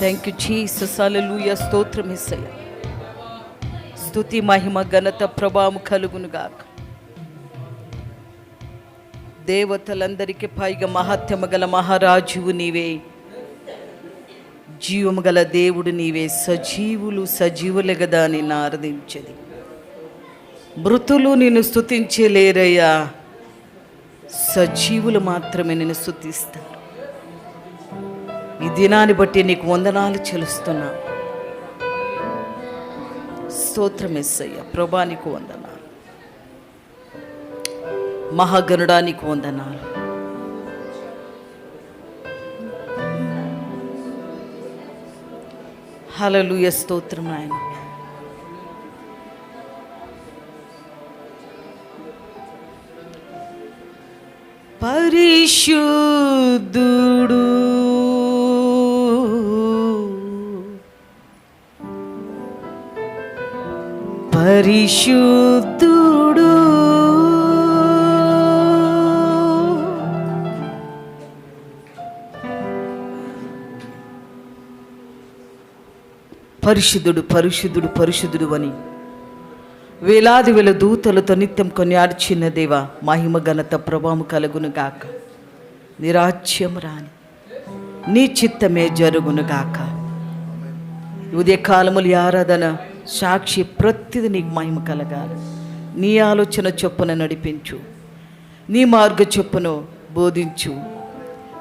Thank you Jesus అలలుయ స్తోత్రం ఇసయ్య స్థుతి మహిమ ఘనత ప్రభావం కలుగునుగాక దేవతలందరికీ పైగా మహాత్యమ గల మహారాజువు నీవే జీవము గల దేవుడు నీవే సజీవులు సజీవులే కదా నిన్ను ఆరాధించేది మృతులు నిన్ను స్థుతించలేరయ్యా సజీవులు మాత్రమే నేను స్థుతిస్తాను ఈ దినాన్ని బట్టి నీకు వందనాలు చెలుస్తున్నా స్తోత్రం ఎస్సయ్య నీకు వందనాలు. మహాగణుడానికి వందనాలు. హలలుయ స్తోత్రం ఆయన పరిశుద్ధుడు పరిశుద్ధుడు. పరిశుద్ధుడు పరిశుద్ధుడు పరిశుద్ధుడు అని. వేలాది వేల దూతలతో నిత్యం కొనియాడ్చిన దేవ మహిమ ఘనత ప్రభావం కలుగునుగాక గాక. రాని నీ చిత్తమే జరుగునుగాక ఉదయకాలములు ఆరాధన సాక్షి ప్రతిది నీకు మహిమ కలగాలి. నీ ఆలోచన చొప్పున నడిపించు. నీ మార్గ చొప్పున బోధించు.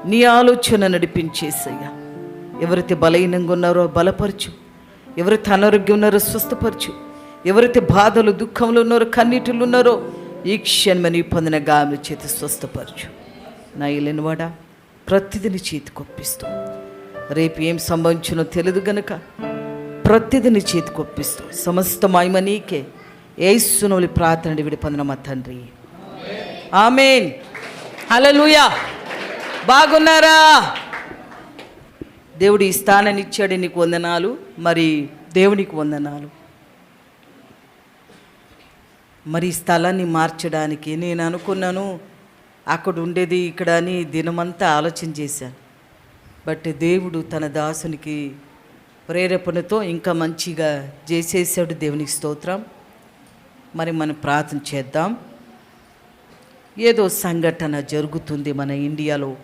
నీ ఆలోచన నడిపించేసయ్యా ఎవరైతే బలహీనంగా ఉన్నారో బలపరచు. ఎవరైతే అనారోగ్యం ఉన్నారో స్వస్థపరచు. ఎవరైతే బాధలు దుఃఖంలో ఉన్నారో కన్నీటిలో ఉన్నారో ఈ క్షణమని పొందిన గామి చేతి స్వస్థపరచు. నా ఇల్లినవాడా ప్రతిదిని చేతికొప్పిస్తూ రేపు ఏం సంభవించినో తెలియదు గనుక ప్రతిదిని చేతికొప్పిస్తూ సమస్త మహిమ నీకే ఏసునోలి ప్రార్థన విడి మా తండ్రి. ఆమెన్. హలలుయా బాగున్నారా? దేవుడు ఈ స్థానాన్ని ఇచ్చాడు నీకు వందనాలు. మరి దేవునికి వందనాలు. మరి ఈ స్థలాన్ని మార్చడానికి నేను అనుకున్నాను. అక్కడ ఉండేది ఇక్కడ అని దినమంతా ఆలోచన చేశాను. బట్ దేవుడు తన దాసునికి ప్రేరేపణతో ఇంకా మంచిగా చేసేసాడు దేవునికి స్తోత్రం. మరి మనం ప్రార్థన చేద్దాం. ఏదో సంఘటన జరుగుతుంది మన ఇండియాలో.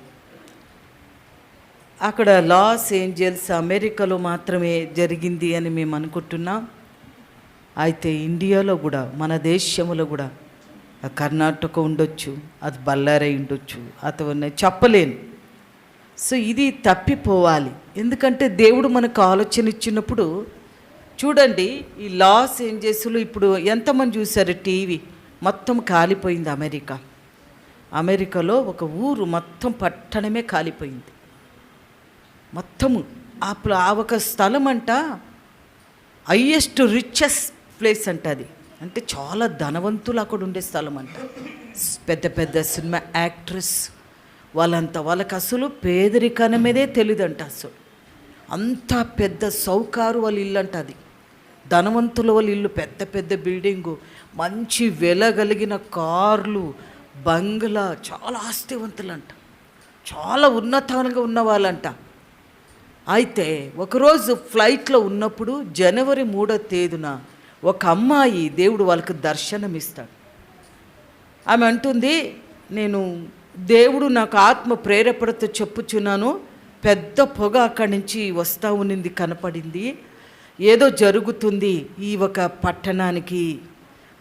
అక్కడ లాస్ ఏంజల్స్ అమెరికాలో మాత్రమే జరిగింది అని మేము అనుకుంటున్నాం. అయితే ఇండియాలో కూడా మన దేశంలో కూడా కర్ణాటక ఉండొచ్చు అది బళ్ళారై ఉండొచ్చు అతను చెప్పలేను. సో ఇది తప్పిపోవాలి. ఎందుకంటే దేవుడు మనకు ఆలోచన ఇచ్చినప్పుడు చూడండి ఈ లాస్ ఏంజెస్లో ఇప్పుడు ఎంతమంది చూశారు టీవీ? మొత్తం కాలిపోయింది అమెరికా. అమెరికాలో ఒక ఊరు మొత్తం పట్టణమే కాలిపోయింది. మొత్తము ఆ ఆ ఒక స్థలం అంట హయ్యెస్ట్ రిచెస్ ప్లేస్ అంట అది. అంటే చాలా ధనవంతులు అక్కడ ఉండే స్థలం అంట. పెద్ద పెద్ద సినిమా యాక్ట్రెస్ వాళ్ళంతా వాళ్ళకి అసలు పేదరికం మీదే తెలియదంట అసలు. అంత పెద్ద సౌకారు వాళ్ళ ఇల్లు అంట అది. ధనవంతుల వాళ్ళ ఇల్లు పెద్ద పెద్ద బిల్డింగు మంచి వెలగలిగిన కార్లు బంగ్లా చాలా ఆస్తివంతులంట. చాలా ఉన్నతంగా ఉన్న వాళ్ళంట. అయితే ఒకరోజు ఫ్లైట్లో ఉన్నప్పుడు జనవరి మూడో తేదీన ఒక అమ్మాయి దేవుడు వాళ్ళకి దర్శనమిస్తాడు. ఆమె అంటుంది నేను దేవుడు నాకు ఆత్మ ప్రేరేపణతో చెప్పుచున్నాను. పెద్ద పొగ అక్కడి నుంచి వస్తూ ఉన్నింది కనపడింది. ఏదో జరుగుతుంది ఈ ఒక పట్టణానికి.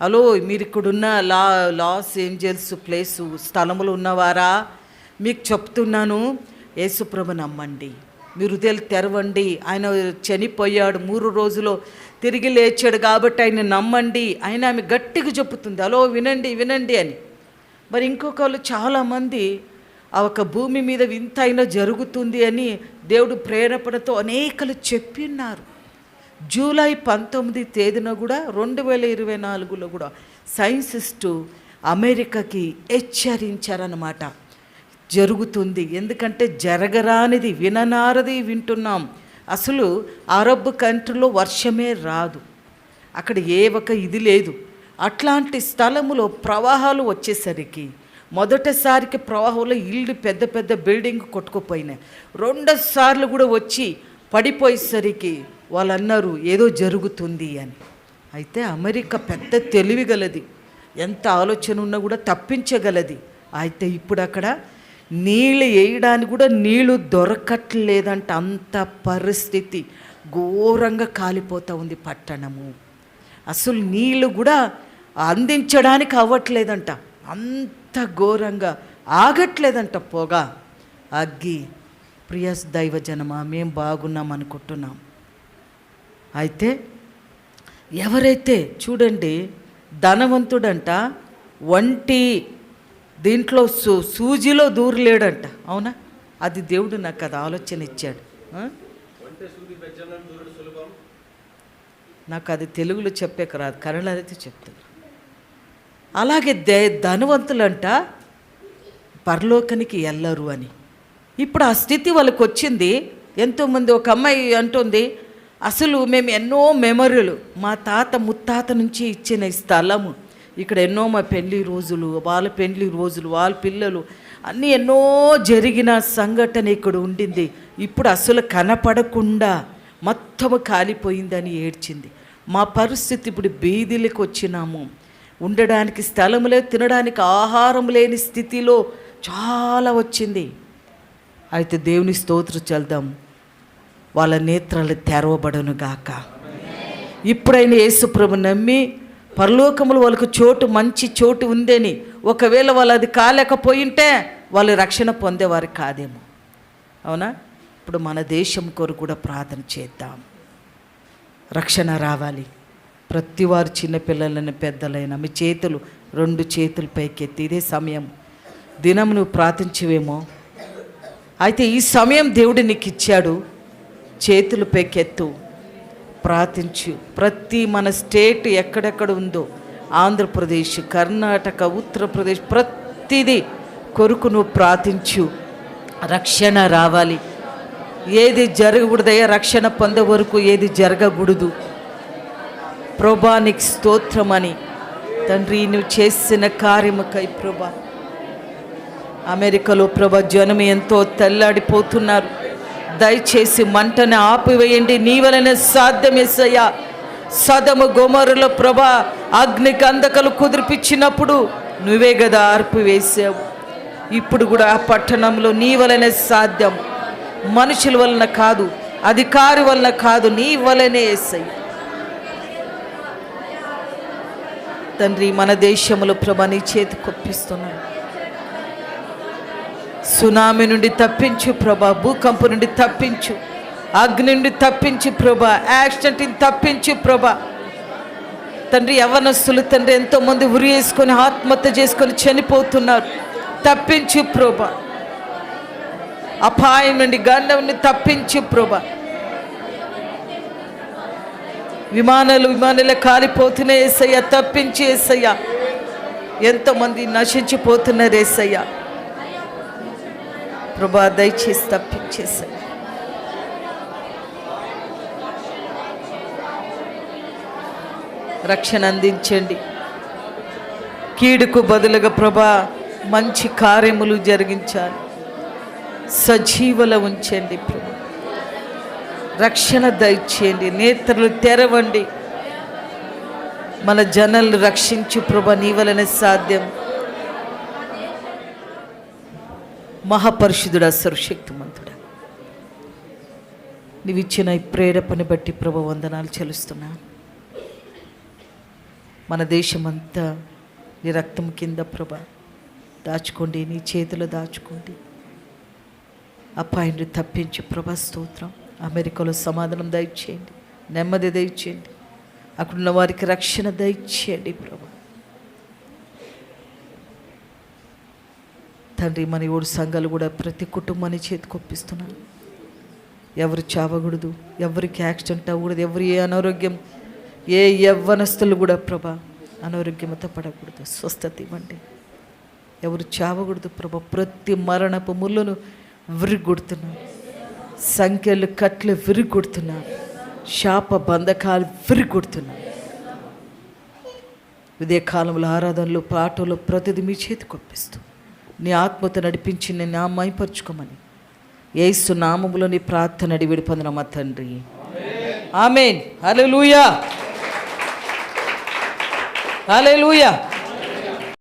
హలో మీరు ఇక్కడున్న లా లాస్ ఏంజల్స్ ప్లేసు స్థలములు ఉన్నవారా? మీకు చెప్తున్నాను యేసుప్రభు నమ్మండి. మీరు హృదయాలు తెరవండి. ఆయన చనిపోయాడు మూడు రోజులు తిరిగి లేచాడు కాబట్టి ఆయన నమ్మండి. ఆయన ఆమె గట్టిగా చెబుతుంది అలో వినండి వినండి అని. మరి ఇంకొకళ్ళు చాలామంది ఆ ఒక భూమి మీద వింతైనా జరుగుతుంది అని దేవుడు ప్రేరేపణతో అనేకలు చెప్పిన్నారు. జూలై పంతొమ్మిది తేదీన కూడా రెండు వేల ఇరవై నాలుగులో కూడా సైన్సిస్టు అమెరికాకి హెచ్చరించారన్నమాట. జరుగుతుంది. ఎందుకంటే జరగరానిది విననారది వింటున్నాం. అసలు అరబ్ కంట్రీలో వర్షమే రాదు. అక్కడ ఏ ఒక ఇది లేదు. అట్లాంటి స్థలములో ప్రవాహాలు వచ్చేసరికి మొదటిసారికి ప్రవాహంలో ఇల్లు పెద్ద పెద్ద బిల్డింగ్ కొట్టుకుపోయినాయి. రెండోసార్లు కూడా వచ్చి పడిపోయేసరికి వాళ్ళు అన్నారు ఏదో జరుగుతుంది అని. అయితే అమెరికా పెద్ద తెలివిగలది ఎంత ఆలోచన ఉన్నా కూడా తప్పించగలది. అయితే ఇప్పుడు అక్కడ నీళ్ళు వేయడానికి కూడా నీళ్ళు దొరకట్లేదంట. అంత పరిస్థితి. ఘోరంగా కాలిపోతూ ఉంది పట్టణము. అసలు నీళ్ళు కూడా అందించడానికి అవ్వట్లేదంట. అంత ఘోరంగా ఆగట్లేదంట పొగ. అగ్గి ప్రియస్ దైవజనమా మేము బాగున్నాం అనుకుంటున్నాం. అయితే ఎవరైతే చూడండి ధనవంతుడంట వంటి దీంట్లో సూ సూజిలో దూరలేడంట. అవునా? అది దేవుడు నాకు అది ఆలోచన ఇచ్చాడు? నాకు అది తెలుగులో చెప్పేక రాదు కన్నడ అయితే చెప్తాను. అలాగే దే ధనవంతులంట పరలోకానికి వెళ్ళరు అని. ఇప్పుడు ఆ స్థితి వాళ్ళకి వచ్చింది. ఎంతోమంది ఒక అమ్మాయి అంటుంది అసలు మేము ఎన్నో మెమరీలు మా తాత ముత్తాత నుంచి ఇచ్చిన ఈ స్థలము. ఇక్కడ ఎన్నో మా పెళ్ళి రోజులు వాళ్ళ పెళ్ళి రోజులు వాళ్ళ పిల్లలు అన్నీ ఎన్నో జరిగిన సంఘటన ఇక్కడ ఉండింది. ఇప్పుడు అసలు కనపడకుండా మొత్తం కాలిపోయిందని ఏడ్చింది. మా పరిస్థితి ఇప్పుడు బీదిలకు వచ్చినాము. ఉండడానికి స్థలం లేదు తినడానికి ఆహారం లేని స్థితిలో చాలా వచ్చింది. అయితే దేవుని స్తోత్రం చల్దాం. వాళ్ళ నేత్రాలు తెరవబడను గాక. ఇప్పుడైనా యేసుప్రభు నమ్మి పరలోకములు వాళ్ళకు చోటు మంచి చోటు ఉందని ఒకవేళ వాళ్ళు అది కాలేకపోయింటే వాళ్ళు రక్షణ పొందేవారు కాదేమో. అవునా? ఇప్పుడు మన దేశం కొరకు కూడా ప్రార్థన చేద్దాం. రక్షణ రావాలి. ప్రతి వారు చిన్నపిల్లలను పెద్దలైన మీ చేతులు రెండు చేతులు పైకెత్తి ఇదే సమయం. దినం నువ్వు ప్రార్థించవేమో. అయితే ఈ సమయం దేవుడు నీకు ఇచ్చాడు చేతులు పైకెత్తు ప్రార్థించు. ప్రతి మన స్టేట్ ఎక్కడెక్కడ ఉందో ఆంధ్రప్రదేశ్ కర్ణాటక ఉత్తరప్రదేశ్ ప్రతిదీ కొరకు నువ్వు ప్రార్థించు. రక్షణ రావాలి. ఏది జరగకూడదయ్యా రక్షణ పొందే వరకు ఏది జరగకూడదు. ప్రభానికి స్తోత్రమని తండ్రి నువ్వు చేసిన కార్యముకై ప్రభా. అమెరికాలో ప్రభా జనం ఎంతో తెల్లాడిపోతున్నారు. దయచేసి మంటని ఆపివేయండి. నీ వలన సాధ్యమేసయ్యా సదము గోమరులో ప్రభా అగ్ని గంధకలు కుదిరిపించినప్పుడు నువ్వే కదా ఆర్పివేసావు ఇప్పుడు కూడా ఆ పట్టణంలో నీ వలనే సాధ్యం. మనుషుల వలన కాదు అధికారి వలన కాదు నీ వలనే ఏసయ్య. తండ్రి మన దేశంలో ప్రభా నీ చేతి కొప్పిస్తున్నాను సునామీ నుండి తప్పించు ప్రభా భూకంపు నుండి తప్పించు అగ్ని నుండి తప్పించు ప్రభా యాక్సిడెంట్ని తప్పించు ప్రభా. తండ్రి యవనస్తులు తండ్రి ఎంతోమంది ఉరి వేసుకొని ఆత్మహత్య చేసుకొని చనిపోతున్నారు. తప్పించు ప్రభా. అపాయం నుండి గండం నుండి తప్పించు ప్రభా. విమానాలు విమానాలు కాలిపోతున్నాయి ఏసయ్య. తప్పించి ఏసయ్య. ఎంతోమంది నశించిపోతున్నారు ఏసయ్య. ప్రభా దయచేసి తప్పించేసయ్య రక్షణ అందించండి. కీడుకు బదులుగా ప్రభా మంచి కార్యములు జరిగించాలి. సజీవల ఉంచండి ప్రభా. రక్షణ దయచేయండి నేత్రలు తెరవండి. మన జనల్ని రక్షించు ప్రభ నీ వలన సాధ్యం. మహాపరిశుద్ధుడా సర్వశక్తిమంతుడా. నీవు ఇచ్చిన ఈ ప్రేరేపణ బట్టి ప్రభ వందనాలు చెలుస్తున్నా మన దేశమంతా నీ రక్తం కింద ప్రభ దాచుకోండి నీ చేతిలో దాచుకోండి. అపాయిని తప్పించి ప్రభ స్తోత్రం. అమెరికాలో సమాధానం దయచేయండి. నెమ్మది దయచేయండి. అక్కడున్న వారికి రక్షణ దయచేయండి ప్రభు. తండ్రి మన ఏడు సంఘాలు కూడా ప్రతి కుటుంబాన్ని చేతికొప్పిస్తున్నాను ఎవరు చావకూడదు ఎవరికి యాక్సిడెంట్ అవ్వకూడదు ఎవరు ఏ అనారోగ్యం ఏ యవ్వనస్తులు కూడా ప్రభా అనారోగ్యంతో పడకూడదు. స్వస్థత ఇవ్వండి. ఎవరు చావకూడదు ప్రభా. ప్రతి మరణపు ముళ్ళను విరిగొడుతున్నారు సంఖ్యలు కట్లు విరిగొడుతున్నారు శాప బంధకాలు విరిగొడుతున్నారు ఇదే కాలంలో ఆరాధనలు పాటలు ప్రతిదీ మీ చేతికి కొప్పిస్తూ నీ ఆత్మతో నడిపించి నేను మైపరుచుకోమని. ఏసు నామములోని ప్రార్థన అడివిడి పొందిన మా తండ్రి. ఆమెన్. అలే లూయ